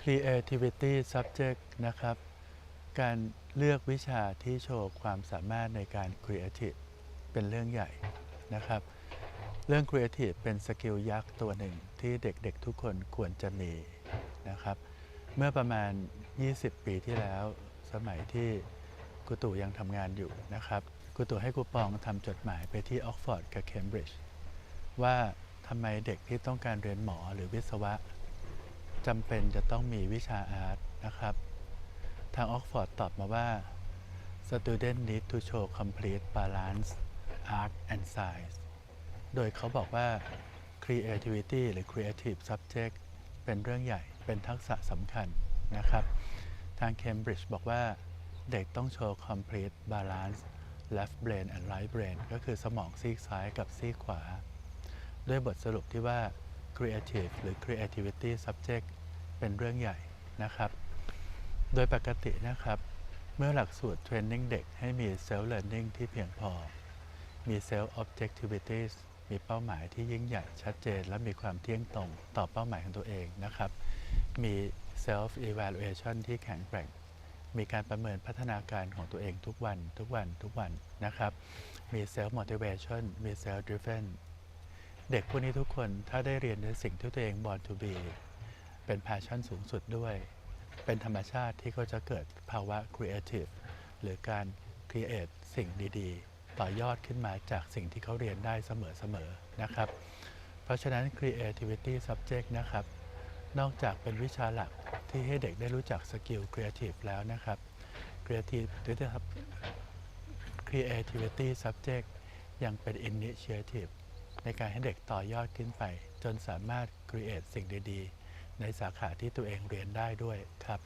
creativity subject นะครับ การเลือกวิชาที่โชว์ความสามารถในการ creative เป็นเรื่องใหญ่นะครับ เรื่อง creative เป็นสกิลยักษ์ตัวหนึ่งที่เด็กๆทุกคนควรจะมีนะครับ เมื่อประมาณ 20 ปีที่แล้ว สมัยที่กุตู่ยังทำงานอยู่นะครับกุตู่ให้กูปองทำจดหมายไปที่ออกฟอร์ดกับเคมบริดจ์ว่าทำไมเด็กที่ต้องการเรียนหมอหรือวิศวะ จำเป็นจะต้องมีวิชาอาร์ตนะครับ ทางออกฟอร์ดตอบมาว่า student need to show complete balance art and science โดยเขาบอกว่า creativity หรือ creative subject เป็นเรื่องใหญ่ เป็นทักษะสำคัญนะครับ ทาง Cambridge บอกว่า เด็กต้องโชว์ complete balance left brain and right brain ก็คือสมองซีกซ้ายกับซีกขวา ด้วยบทสรุปที่ว่า creative หรือ creativity subject เป็นเรื่องใหญ่นะครับ โดยปกตินะครับ เมื่อหลักสูตรเทรนนิ่งเด็กให้มี self learning ที่เพียงพอ มี self objectivities มีเป้าหมายที่ยิ่งใหญ่ชัดเจน และมีความเที่ยงตรงต่อเป้าหมายของตัวเองนะครับ มี self evaluation ที่แข็งแกร่ง มีการประเมินพัฒนาการของตัวเองทุกวัน ทุกวัน ทุกวันนะครับ มี self motivation มี self driven เด็กพวกนี้ทุกคนถ้าได้เรียนในสิ่งที่ตัวเอง born to be เป็น passion สูงสุดด้วย เป็นธรรมชาติที่เขาจะเกิดภาวะ creative หรือการ create สิ่งดีๆ ต่อยอดขึ้นมาจากสิ่งที่เขาเรียนได้เสมอๆนะครับ เพราะฉะนั้น creativity subject นะครับ นอกจากเป็นวิชาหลักที่ให้เด็กได้รู้จักสกิล creative แล้วนะครับ creative creativity subject ยังเป็น initiative ในการให้เด็กต่อยอดขึ้นไป จนสามารถ create สิ่งดีๆ ในสาขาที่ตัวเองเรียนได้ด้วยครับ